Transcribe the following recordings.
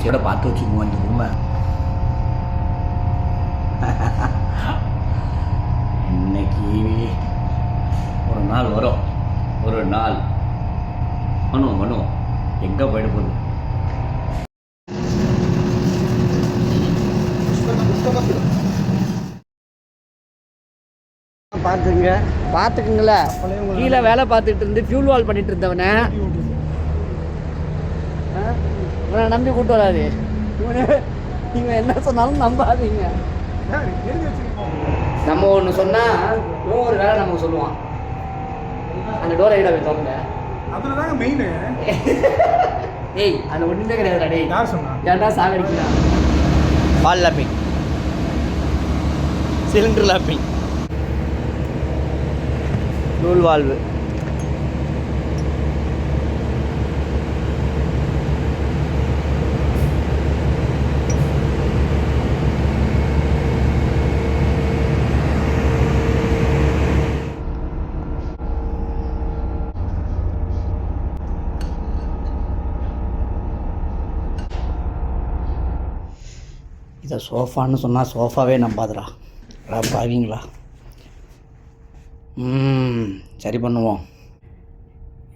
ஆசையோட பார்த்து வச்சுக்குவோம் இந்த ரூமை இன்னைக்கு ஒரு நாள் வரும் ஒரு நாள் பண்ணுவோம் பண்ணுவோம் எங்கே போயிட போகுது பார்த்துங்க பார்த்துக்குங்கள கீழே வேலை பார்த்துட்டு இருந்து ஃபியூல் வால் பண்ணிட்டு இருந்தவனை? இவனை நம்பி கூட்டு வராது. இவனு இவன் என்ன சொன்னாலும் நம்பாதீங்க. நம்ம ஒன்று சொன்னால் இவன் ஒரு வேலை நமக்கு சொல்லுவான். அந்த டோரை ஐடா வைத்தோம்ல அதுல தாங்க மெயின் ஏய் அந்த ஒன்றுமே கிடையாதுடா டேய். யார் சொன்னா? ஏன்டா சாகடிக்கிறான் பால் லாப்பிங் சிலிண்டர் லாப்பிங் நூல் வாழ்வு. இதை சோஃபான்னு சொன்னால் சோஃபாவே நம்பாதுடா. அடா பாவீங்களா? ம் சரி பண்ணுவோம்.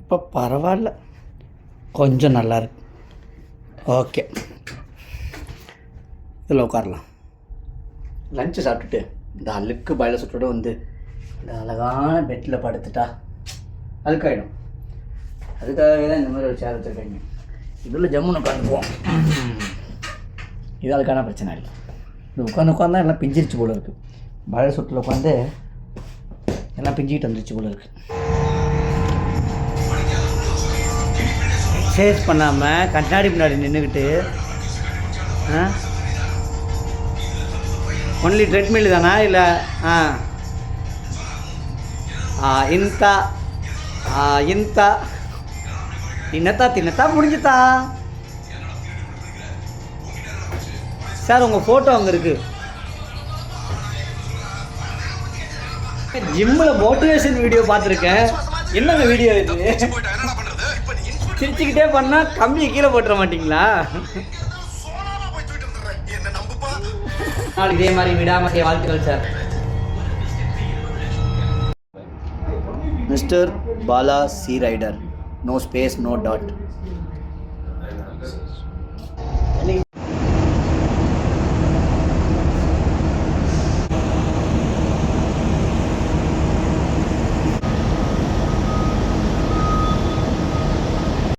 இப்போ பரவாயில்ல. கொஞ்சம் நல்லா இருக்கு. ஓகே. இதில் உட்காரலாம். லஞ்சு சாப்பிட்டுட்டு இந்த அழுக்கு பயில சுட்டோட வந்து இந்த அழகான பெட்டில் படுத்துட்டா அழுக்காயிடும். அதுக்காகவே தான் இந்த மாதிரி ஒரு சேர் வச்சுருக்காங்க. இதில் ஜம்முன்னு உட்காந்துக்குவோம். இது அதுக்கான பிரச்சனை இல்லை. இது உட்காந்து உட்காந்து எல்லாம் பிஞ்சிருச்சு போல இருக்குது மழை சுற்றில் உட்காந்து எல்லாம் பிஞ்சிக்கிட்டு வந்துருச்சு போல இருக்குது எக்ஸசைஸ் பண்ணாமல் கண்ணாடி பின்னாடி நின்றுக்கிட்டு ஆ? ஒன்லி ட்ரெட்மில் தானா இல்லை ஆ? ஆ இன்தா இன்தா. தின்னத்தா தின்னத்தா முடிஞ்சுதா? சார் உங்கள் ஃபோட்டோ அங்கே இருக்கு. ஜிம்மில் மோட்டிவேஷன் வீடியோ பார்த்துருக்கேன். என்னங்க வீடியோ இது? சிரிச்சுக்கிட்டே பண்ணால் கம்மியை கீழே போட்டுற மாட்டிங்களா? நாளைக்கு இதே மாதிரி விடாமல் செய்ய வாழ்த்துக்கள் sir. Mister Bala C rider. No space no dot.